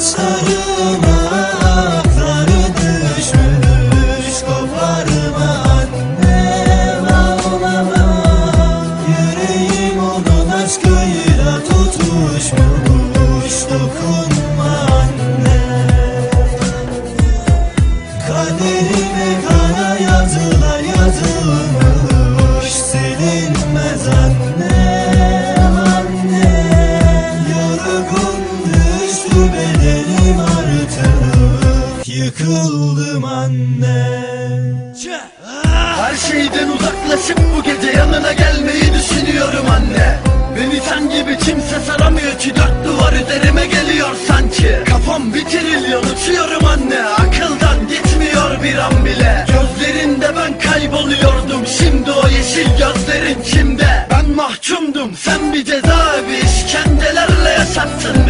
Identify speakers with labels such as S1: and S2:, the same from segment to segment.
S1: Saçlarıma akları düşmüş Koparma annem ağlama Yüreğim onun aşkıyla tutuşmuş Dokunma anne. Kaderime kara yazılar yazılmış Silinmez annem Yıkıldım anne.
S2: Her şeyden uzaklaşıp bu gece yanına gelmeyi düşünüyorum anne. Beni sen gibi kimse saramıyor ki dört duvar üzerime geliyor sanki. Kafam bir trilyon uçuyorum anne. Akıldan gitmiyor bir an bile. Gözlerinde ben kayboluyordum. Şimdi o yeşil gözlerin kimde Ben mahkumdum sen bir cezaevi işkencelerle yaşattın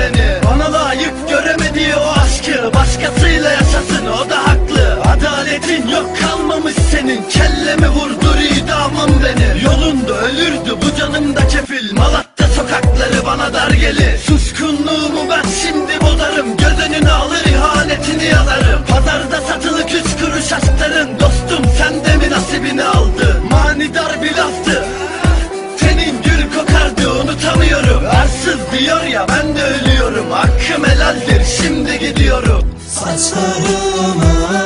S2: idamım beni Yolunda ölürdü bu canımda kefil. Malatya sokakları bana dar gelir. Suskunluğumu ben şimdi bozarım. Göz önüne alır ihanetini yazarım Pazarda satılık üç kuruş aşkların Dostum sen de mi nasibini aldın? Manidar bir laftı. Senin gül kokardı unutamıyorum. Arsız diyor ya ben de ölüyorum. Hakkım helaldir şimdi gidiyorum.
S1: Saçlarıma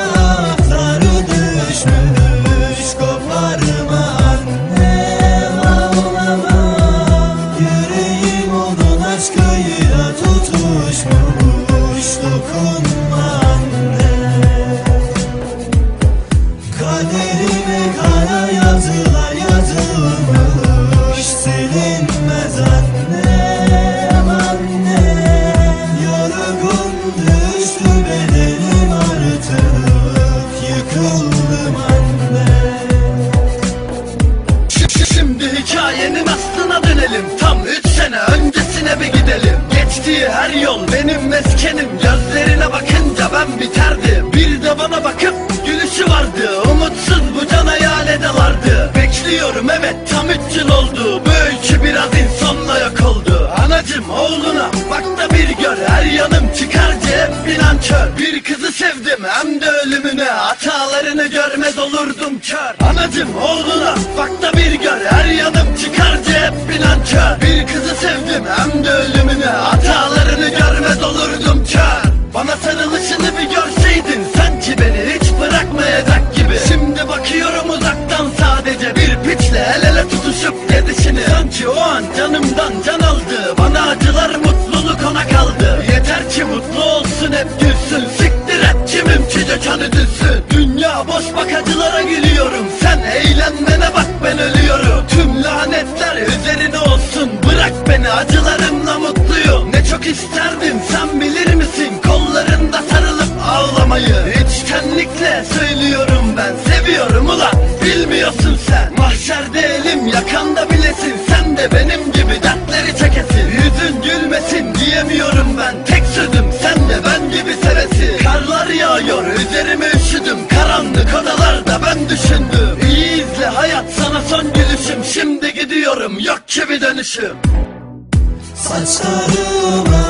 S2: dönelim Tam üç sene öncesine bir gidelim. Geçtiği her yol benim meskenim. Gözlerine bakınca ben biterdim Bir de bana bakıp gülüşü vardı. Umutsuz bu can hayale dalardı Bekliyorum evet tam üç yıl oldu. Bu öykü biraz insonla yok oldu. Anacım oğluna bak da bir gör. Her yanım çıkarcı hep bir nankör Bir kızı sevdim hem de ölümüne Hatalarını görmez olurdum kör. Anacım oğluna bak da bir gör. Her yanım çıkarcı hep bir nankör Bir kızı sevdim hem de ölümüne. Hatalarını görmez olurdum kör. Bana sarılışını bir görseydin Sanki beni hiç bırakmayacak gibi. Şimdi bakıyorum uzaktan sadece Bir piçle el ele tutuşup gedişini Sanki o an canımdan can lanetler üzerine olsun. Bırak beni acılarımla mutluyum Ne çok isterdim sen bilir misin? Kollarında sarılıp ağlamayı. İçtenlikle söylüyorum ben. Seviyorum ulan bilmiyorsun sen. Mahşerde elim yakanda bilesin. Sen de benim gibi dertleri çekesin. Yüzün gülmesin diyemiyorum ben. Tek sözüm sen de ben gibi sevesin. Karlar yağıyor üzerime üşüdüm. Karanlık odalarda ben düşündüm. İyi izle hayat sana son gülüşüm Şimdi gidiyorum yok ki bir dönüşüm.
S1: Saçlarıma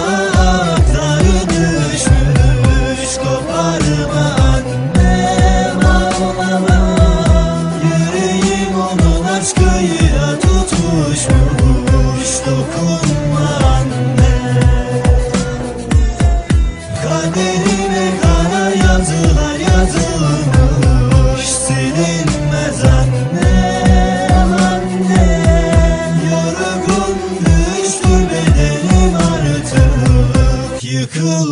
S1: true